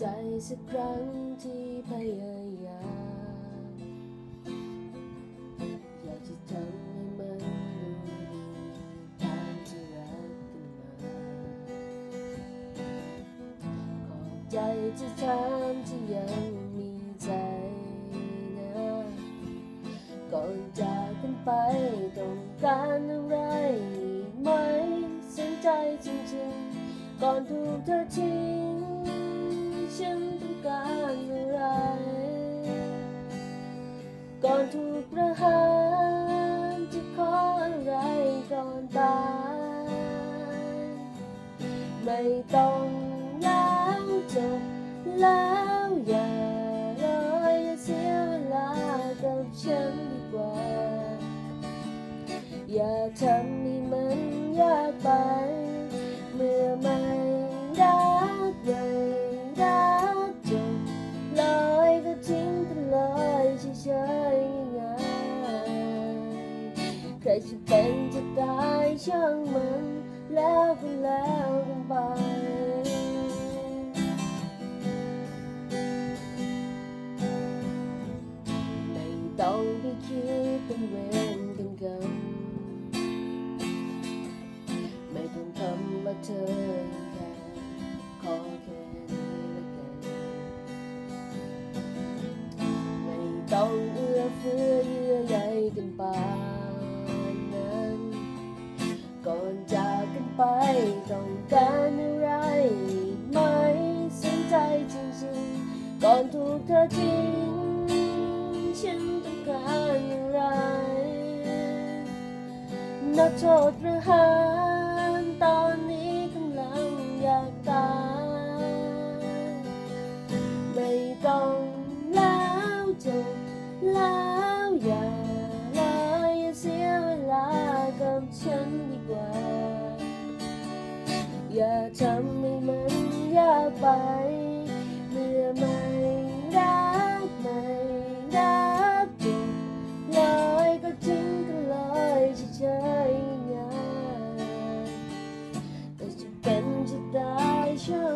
ใจสักครั้งที่พยายามอยากจะทำให้มันดูดีตามที่รักกันมา ขอบใจที่ทำที่ยังมีใจนะก่อนจากกันไปต้องการอะไรไหมสนใจจริงๆ ก่อนถูกเธอทิ้ง ก่อนถูกประหารจะขออะไรก่อนตาย ไม่ต้องแล้วจบแล้วอย่าเลยอย่าเสียเวลากับฉันดีกว่า อย่าทำให้มันยาก ครจะเป็นจะตายช่างมัน แล้วก็แล้วกันไป ไม่ต้องไปคิดเป็นเวรเป็นกรรมไม่ต้องทำมาเธอแค่ขอแค่นี้ละกันไม่ต้องเอื้อเฟื้อเยื่อใยกันป อทิ้งฉันต้องการอะไร นักโทษประหารตอนนี้กำลังอยากตายไม่ต้องแล้วจบแล้วอย่าเลยอย่าเสียเวลากับฉันดีกว่า อย่าทำให้มันยากไปา